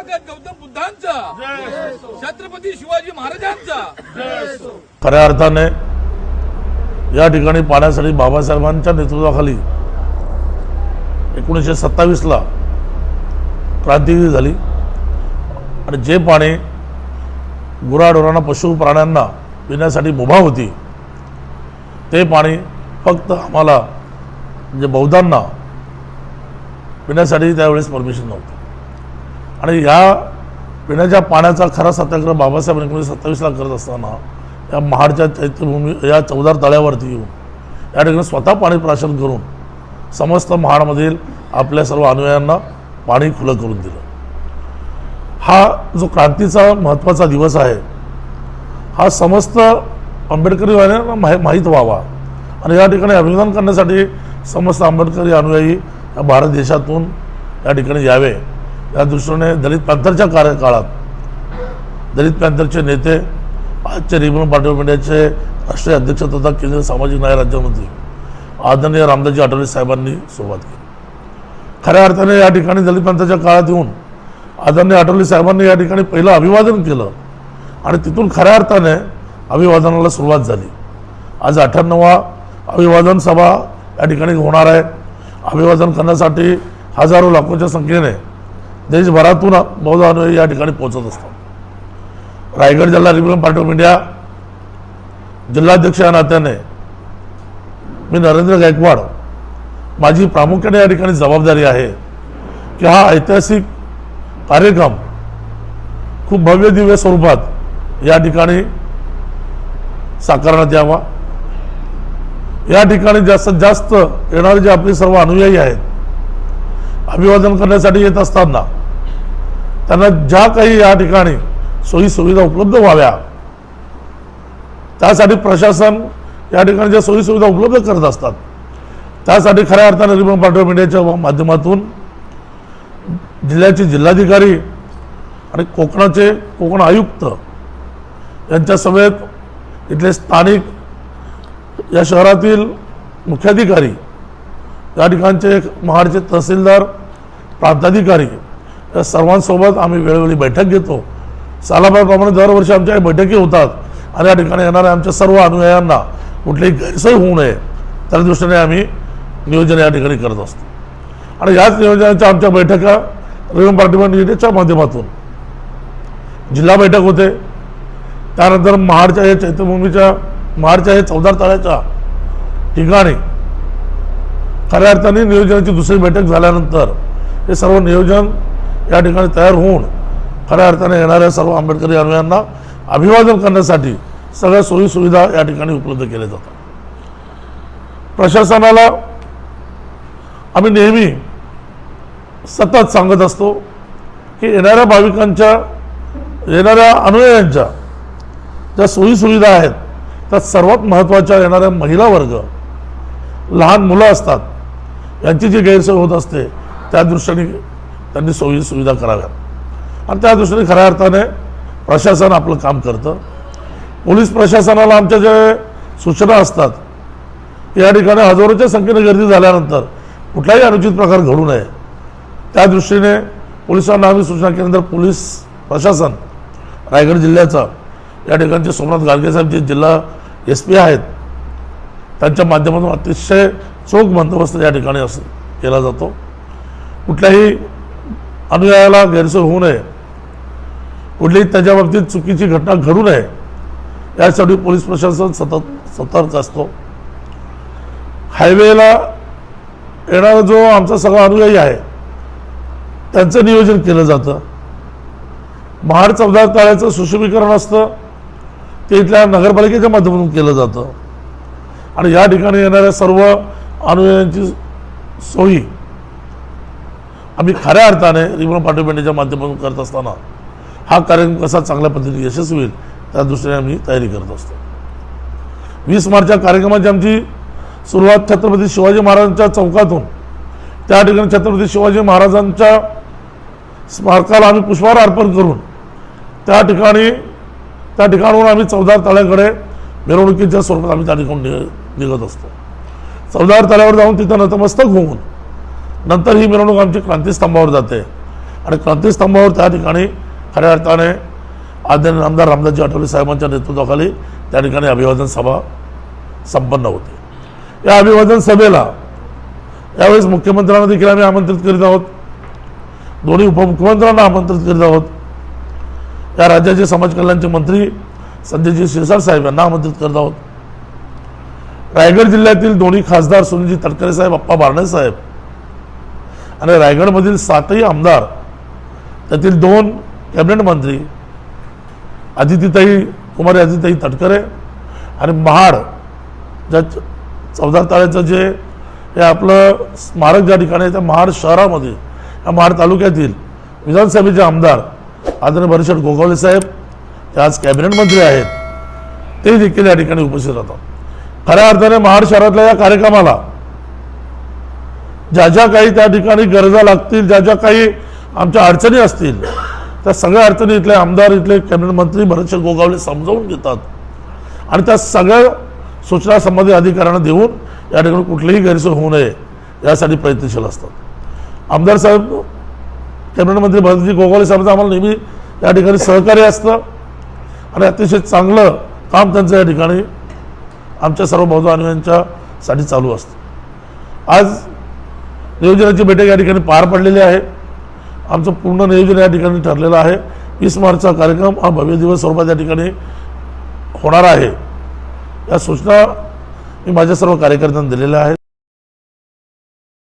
तथागत गौतम बुद्धांचा. छत्रपती शिवाजी महाराजांचा. खऱ्या अर्थाने या ठिकाणी पाण्यासाठी बाबासाहेबांच्या नेतृत्वाखाली एकोणीसशे सत्तावीसला क्रांती झाली. आणि जे पाणी गुराढोरांना पशु प्राण्यांना पिण्यासाठी मुभा होती ते पाणी फक्त आम्हाला म्हणजे बौद्धांना पिण्यासाठी त्यावेळेस परमिशन नव्हतं. आणि या पिण्याच्या पाण्याचा खरा सत्याग्रह बाबासाहेब एकोणीसशे सत्तावीसला करत असताना या महाडच्या चैत्यभूमी या चौदार तळ्यावरती येऊन या ठिकाणी स्वतः पाणी प्राशन करून समस्त महाडमधील आपल्या सर्व अनुयायांना पाणी खुलं करून दिलं. हा जो क्रांतीचा महत्त्वाचा दिवस आहे हा समस्त आंबेडकरी माहि माहीत व्हावा आणि या ठिकाणी अभिनंदन करण्यासाठी समस्त आंबेडकरी अनुयायी या भारत देशातून या ठिकाणी यावे. या दृष्टीने दलित पॅंथरच्या कार्यकाळात दलित पॅंथरचे नेते आजचे रिबन पाटील मंडळाचे राष्ट्रीय अध्यक्ष तथा केंद्रीय सामाजिक न्याय राज्यमंत्री आदरणीय रामदासजी आठवले साहेबांनी सुरुवात केली. खऱ्या अर्थाने या ठिकाणी दलित पंथाच्या काळात येऊन आदरणीय आठवले साहेबांनी या ठिकाणी पहिलं अभिवादन केलं आणि तिथून खऱ्या अर्थाने अभिवादनाला सुरुवात झाली. आज अठ्ठ्याण्णवा अभिवादन सभा या ठिकाणी होणार आहे. अभिवादन करण्यासाठी हजारो लाखोच्या संख्येने देशभरातून बौद्ध अनुयायी या ठिकाणी पोहोचत असतात रायगड जिल्हा रिपब्लिकन पार्टी ऑफ इंडिया जिल्हाध्यक्ष या नात्याने मी नरेंद्र गायकवाड माझी प्रामुख्याने या ठिकाणी जबाबदारी आहे की हा ऐतिहासिक कार्यक्रम खूप भव्य दिव्य स्वरूपात या ठिकाणी साकारण्यात यावा. या ठिकाणी जास्तीत जास्त येणारे जे आपले सर्व अनुयायी आहेत अभिवादन करण्यासाठी येत असताना त्यांना ज्या काही या ठिकाणी सोयी सुविधा उपलब्ध व्हाव्या त्यासाठी प्रशासन या ठिकाणी ज्या सोयी सुविधा उपलब्ध करत असतात त्यासाठी खऱ्या अर्थाने रिपब्लिकन पार्टी मीडियाच्या माध्यमातून जिल्ह्याचे जिल्हाधिकारी आणि कोकणाचे कोकण आयुक्त यांच्या समेत इथले स्थानिक या शहरातील मुख्याधिकारी या ठिकाणचे महाडचे तहसीलदार प्रांताधिकारी या सर्वांसोबत आम्ही वेळोवेळी बैठक घेतो. सालाबाप्रमाणे दरवर्षी आमच्या बैठकी होतात. आणि या ठिकाणी येणाऱ्या आमच्या सर्व अनुयायांना कुठलीही गैरसोय होऊ नये. त्या दृष्टीने आम्ही नियोजन या ठिकाणी करत असतो. आणि याच नियोजनाच्या आमच्या बैठका रिव्हन पार्टीमेंट युनिटच्या माध्यमातून जिल्हा बैठक होते. त्यानंतर महाडच्या या चैत्यभूमीच्या महाडच्या हे चौदार तळ्याच्या ठिकाणी खऱ्या अर्थाने नियोजनाची दुसरी बैठक झाल्यानंतर हे सर्व नियोजन या ठिकाणी तयार होऊन खऱ्या अर्थाने येणाऱ्या सर्व आंबेडकरी अनुयांना अभिवादन करण्यासाठी सगळ्या सोयीसुविधा या ठिकाणी उपलब्ध केल्या जातात. प्रशासनाला आम्ही नेहमी सतत सांगत असतो की येणाऱ्या भाविकांच्या येणाऱ्या अनुयायांच्या ज्या सोयीसुविधा आहेत त्यात सर्वात महत्त्वाच्या येणाऱ्या महिला वर्ग लहान मुलं असतात यांची जी गैरसोय होत असते त्या दृष्टीने त्यांनी सोयी सुविधा कराव्यात. आणि त्या दृष्टीने खऱ्या अर्थाने प्रशासन आपलं काम करतं. पोलीस प्रशासनाला आमच्या जे सूचना असतात या ठिकाणी हजारोच्या संख्येने गर्दी झाल्यानंतर कुठलाही अनुचित प्रकार घडू नये. त्या दृष्टीने पोलिसांना आम्ही सूचना केल्यानंतर पोलीस प्रशासन रायगड जिल्ह्याचा या ठिकाणचे सोमनाथ गाडगे साहेब जे जिल्हा एस पी आहेत त्यांच्या माध्यमातून अतिशय चोख बंदोबस्त या ठिकाणी असं केला जातो. कुठल्याही अनुयायाला गैरसोय होऊ नये. कुठलीही त्याच्या बाबतीत चुकीची घटना घडू नये. यासाठी पोलीस प्रशासन सतत सतर्क असतो. हायवेला येणारा जो आमचा सगळा अनुयायी आहे त्यांचं नियोजन केलं जातं. महाड चौदा तळ्याचं सुशोभीकरण असतं. ते इथल्या नगरपालिकेच्या माध्यमातून केलं जातं. आणि या ठिकाणी येणाऱ्या सर्व अनुयायांची सोयी आम्ही खऱ्या अर्थाने रिमोट पाठवण्याच्या माध्यमातून करत असताना हा कार्यक्रम कसा चांगल्या पद्धतीने यशस्वी होईल त्या दृष्टीने आम्ही तयारी करत असतो. वीस मार्चच्या कार्यक्रमाची आमची सुरुवात छत्रपती शिवाजी महाराजांच्या चौकातून त्या ठिकाणी छत्रपती शिवाजी महाराजांच्या स्मारकाला आम्ही पुष्पहार अर्पण करून त्या ठिकाणी त्या ठिकाणाहून आम्ही चौदार तळ्याकडे मिरवणुकीच्या स्वरूपात आम्ही त्या ठिकाणी निघत असतो. चौदार तळ्यावर जाऊन तिथं नतमस्तक होऊन नंतर ही मिरवणूक आमची क्रांतीस्तंभावर जाते. आणि क्रांतीस्तंभावर त्या ठिकाणी खऱ्या अर्थाने आदरणीय आमदार रामदासजी आठवले साहेबांच्या नेतृत्वाखाली त्या ठिकाणी अभिवादन सभा संपन्न होते. या अभिवादन सभेला यावेळेस मुख्यमंत्र्यांना देखील आम्ही आमंत्रित करीत आहोत. दोन्ही उपमुख्यमंत्र्यांना आमंत्रित करीत आहोत. या राज्याचे समाज कल्याणचे मंत्री संजयजी शिरसाट साहेब यांना आमंत्रित करत आहोत. रायगड जिल्ह्यातील दोन्ही खासदार सुनीलजी तटकरे साहेब अप्पा बारणे साहेब आणि रायगडमधील सातही आमदार त्यातील दोन कॅबिनेट मंत्री अदितीताई कुमारी अदिताई तटकरे आणि महाड ज्या चौदा ताळ्याचं जे हे आपलं स्मारक ज्या ठिकाणी आहे त्या महाड शहरामध्ये या महाड तालुक्यातील विधानसभेचे आमदार आदरणीय भरशेट गोगावले साहेब ते आज कॅबिनेट मंत्री आहेत ते देखील या ठिकाणी उपस्थित राहतात. खऱ्या अर्थाने महाड शहरातल्या या कार्यक्रमाला ज्या ज्या काही त्या ठिकाणी गरजा लागतील ज्या ज्या काही आमच्या अडचणी असतील त्या सगळ्या अडचणी इथले आमदार इथले कॅबिनेट मंत्री भरतशेठ गोगावले समजावून घेतात. आणि त्या सगळ्या सूचना संबंधित अधिकाऱ्यांना देऊन या ठिकाणी कुठलीही गैरसोय होऊ नये यासाठी प्रयत्नशील असतात. आमदार साहेब कॅबिनेट मंत्री भरतजी गोगावले साहेबांचं आम्हाला नेहमी या ठिकाणी सहकार्य असतं. आणि अतिशय चांगलं काम त्यांचं या ठिकाणी आमच्या सर्व बौद्ध अनुयांच्यासाठी चालू असतं. आज नियोजनाची बैठक या ठिकाणी पार पडलेली आहे. आमचं पूर्ण नियोजन या ठिकाणी ठरलेलं आहे. वीस मार्चचा कार्यक्रम हा भव्य दिवस स्वरूपात या ठिकाणी होणार आहे. या सूचना मी माझ्या सर्व कार्यकर्त्यांना दिलेल्या आहेत.